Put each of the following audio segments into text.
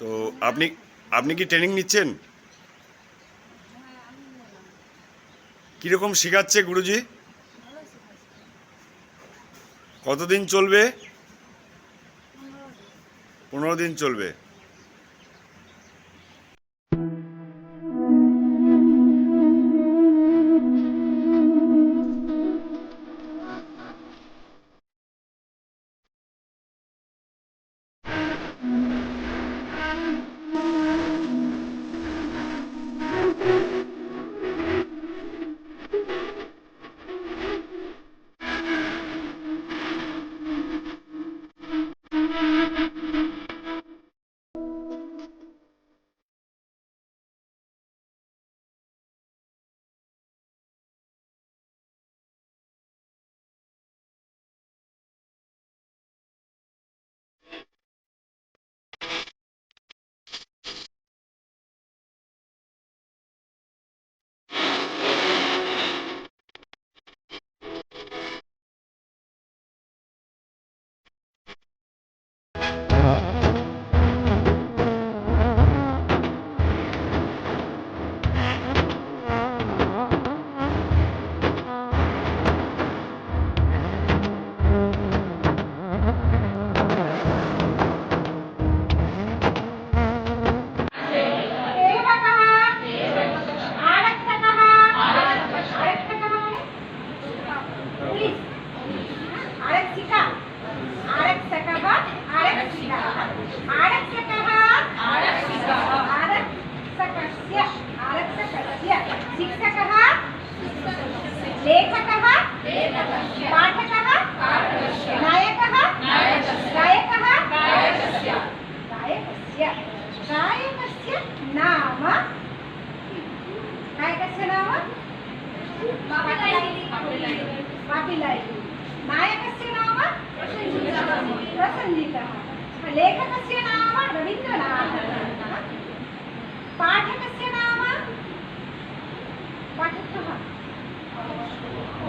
তো আপনি আপনি কি ট্রেনিং নিচ্ছেন? কীরকম শেখাচ্ছে গুরুজি? কতদিন চলবে? পনেরো দিন চলবে।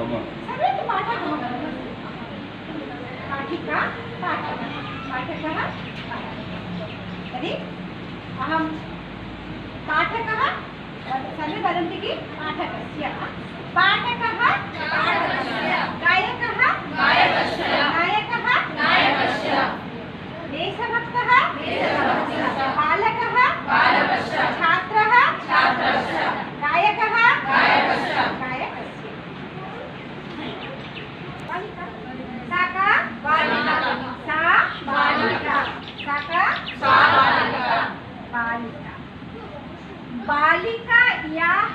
आमा अरे तो पाठा कहाँ पाठिका पाठा पाठकः तर्हि अहं पाठकः सर्वे वदन्ति कि पाठकस्य पाठकः गायकः गायकः देशभक्तः बालकः छात्रः गायकः E a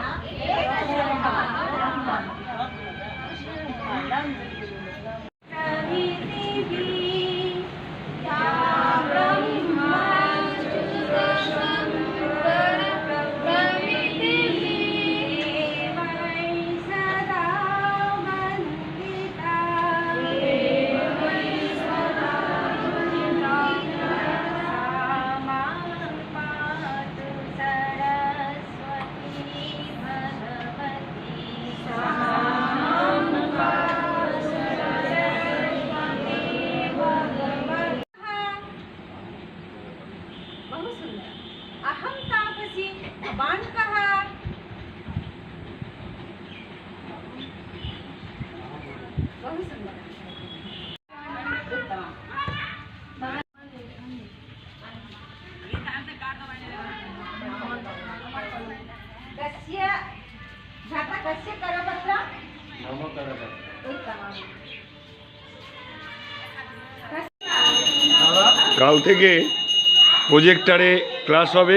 Yeah. কাল থেকে প্রজেক্টারে ক্লাস হবে।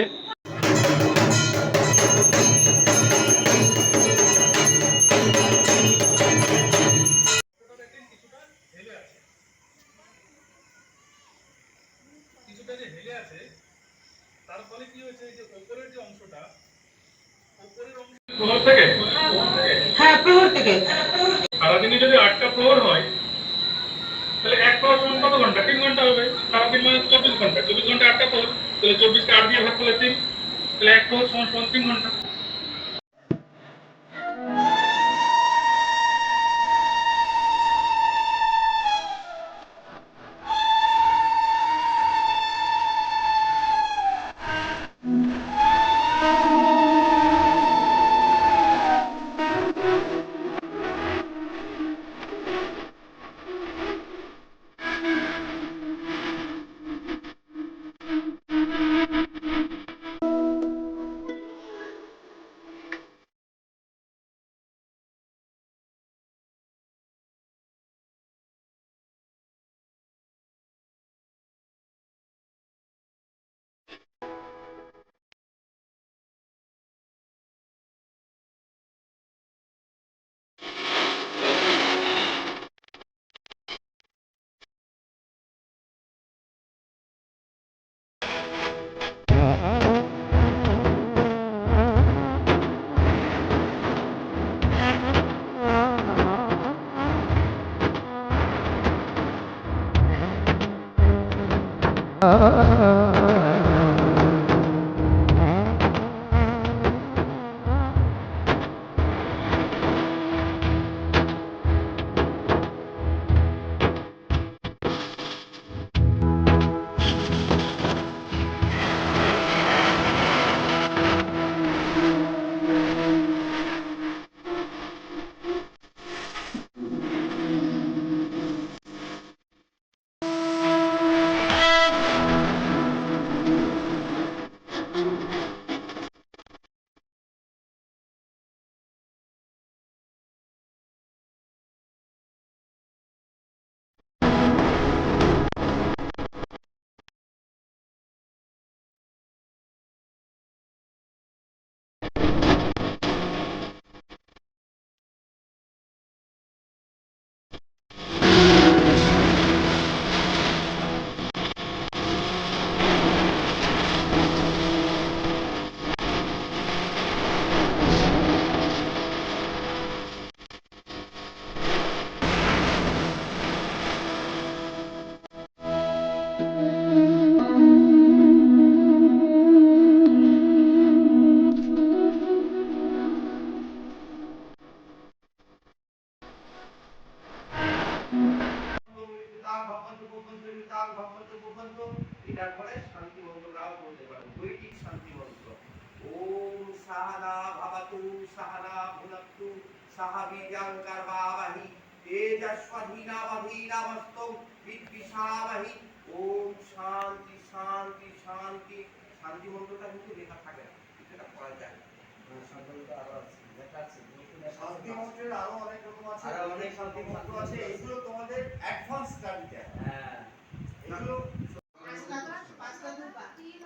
à, à, à.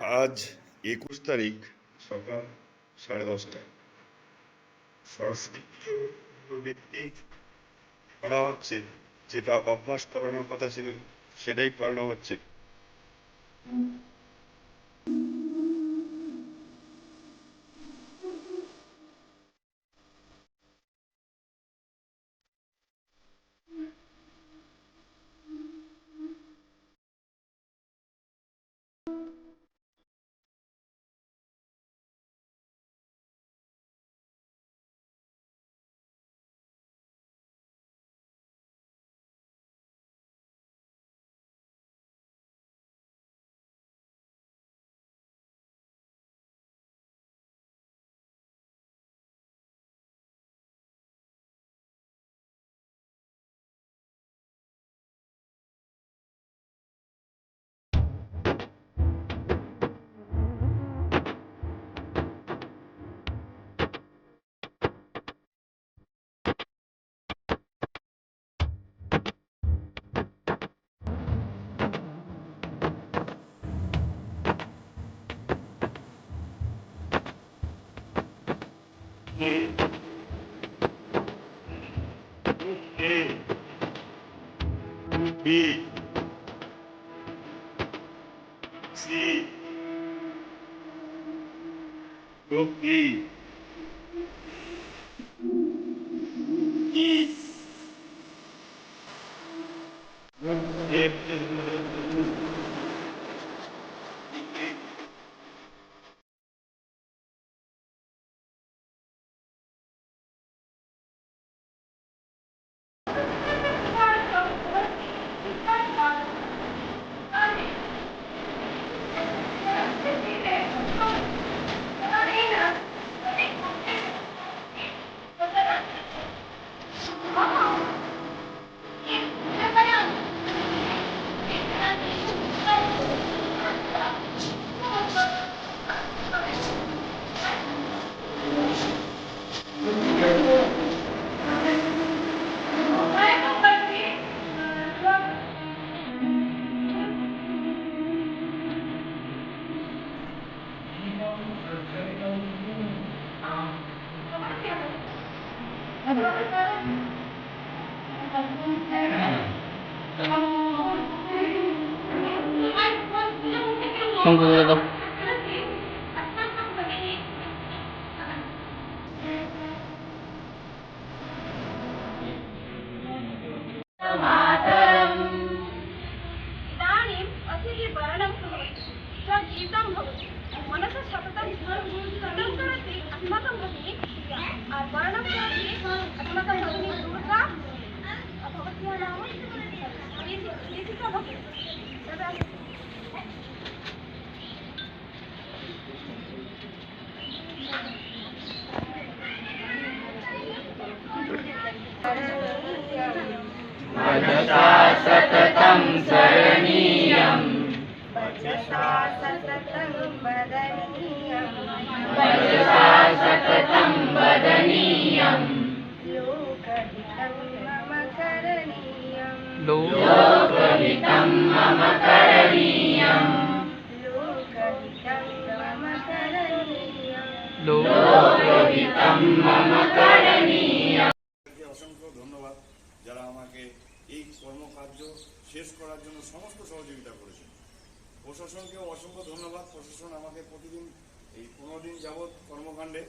আজ একুশ তারিখ সকাল সাড়ে দশটায়। সরস্বতী করা হচ্ছে। যেটা অভ্যাস করানোর কথা ছিল সেটাই করানো হচ্ছে। it, इदानीम् अतिथिवर्णं भवति स्वगीतं भवति मनसः सततं स्मरणं करोति अस्माकं भगिनी वर्णं करोति अस्माकं भगिनी दुर्गा भवत्याः नाम रीतिका भगिनी तदा वचसा सततं वदनीयम् लोकहितं मम करणीयम् लोकहितं मम करणीयम् সহযোগিতা করেছেন। প্রশাসনকেও অসংখ্য ধন্যবাদ। প্রশাসন আমাকে প্রতিদিন এই পনেরো দিন যাবৎ কর্মকাণ্ডে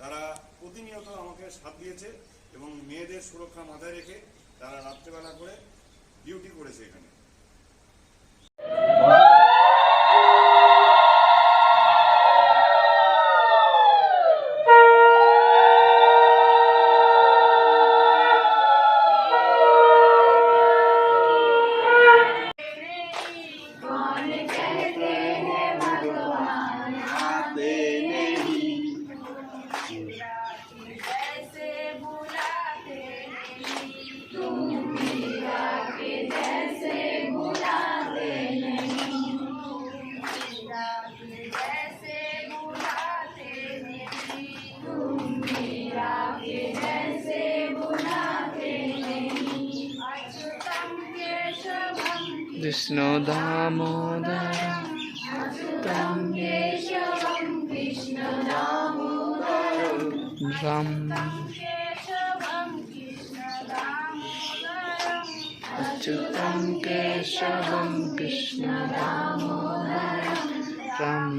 তারা প্রতিনিয়ত আমাকে সাথ দিয়েছে এবং মেয়েদের সুরক্ষা মাথায় রেখে তারা রাত্রেবেলা করে ডিউটি করেছে এখানে। केशवं विष्णु दामोदर केशवं कृष्ण राम केशवं कृष्ण दामोदरम् अच्युतं केशवं कृष्ण दामोदरं राम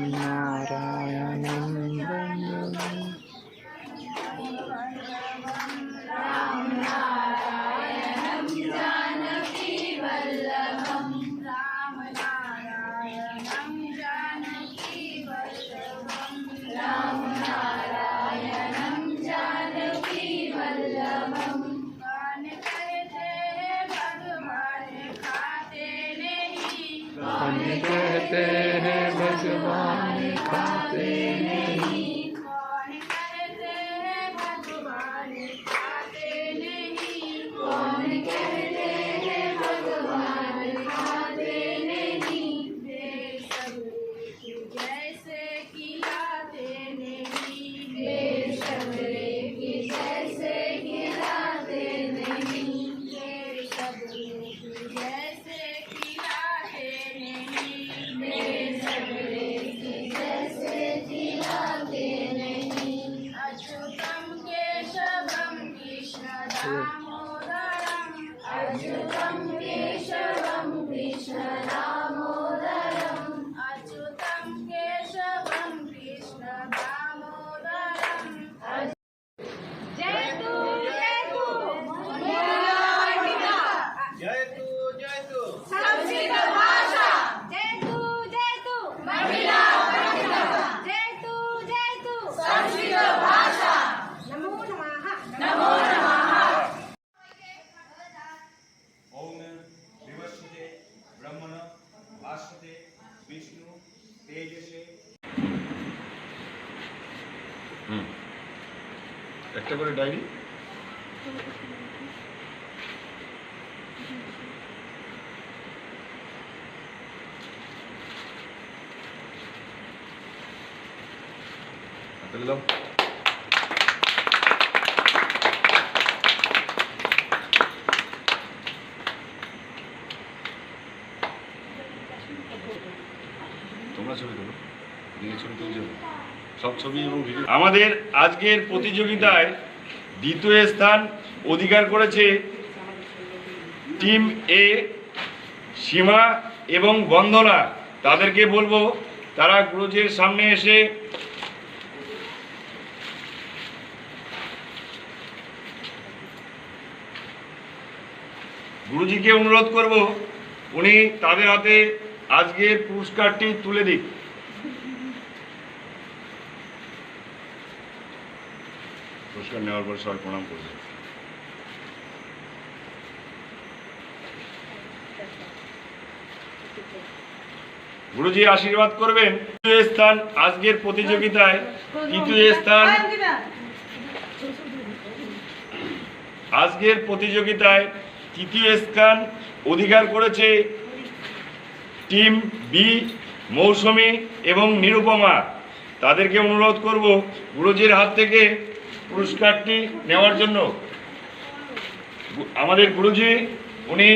একটা করে ডায়েরি হাতে দিলাম তোমরা ছবি তোলো এদিকে ছবি তুলছে না। সব ছবি এবং ভিডিও আমাদের আজকের প্রতিযোগিতায় দ্বিতীয় স্থান অধিকার করেছে টিম এ, সীমা এবং বন্দনা তাদেরকে বলব, তারা গুরুজির সামনে এসে গুরুজিকে অনুরোধ করব, উনি তাদের হাতে আজকের পুরস্কারটি তুলে দিক। পুরস্কার নেওয়ার পর সবাই প্রণাম করবে। গুরুজি আশীর্বাদ করবেন। তৃতীয় স্থান আজকের প্রতিযোগিতায় তৃতীয় স্থান। আজকের প্রতিযোগিতায় তৃতীয় স্থান অধিকার করেছে টিম বি মৌসুমী এবং নিরুপমা। তাদেরকে অনুরোধ করব, গুরুজির হাত থেকে পুরস্কারটি নেওয়ার জন্য আমাদের গুরুজি উনি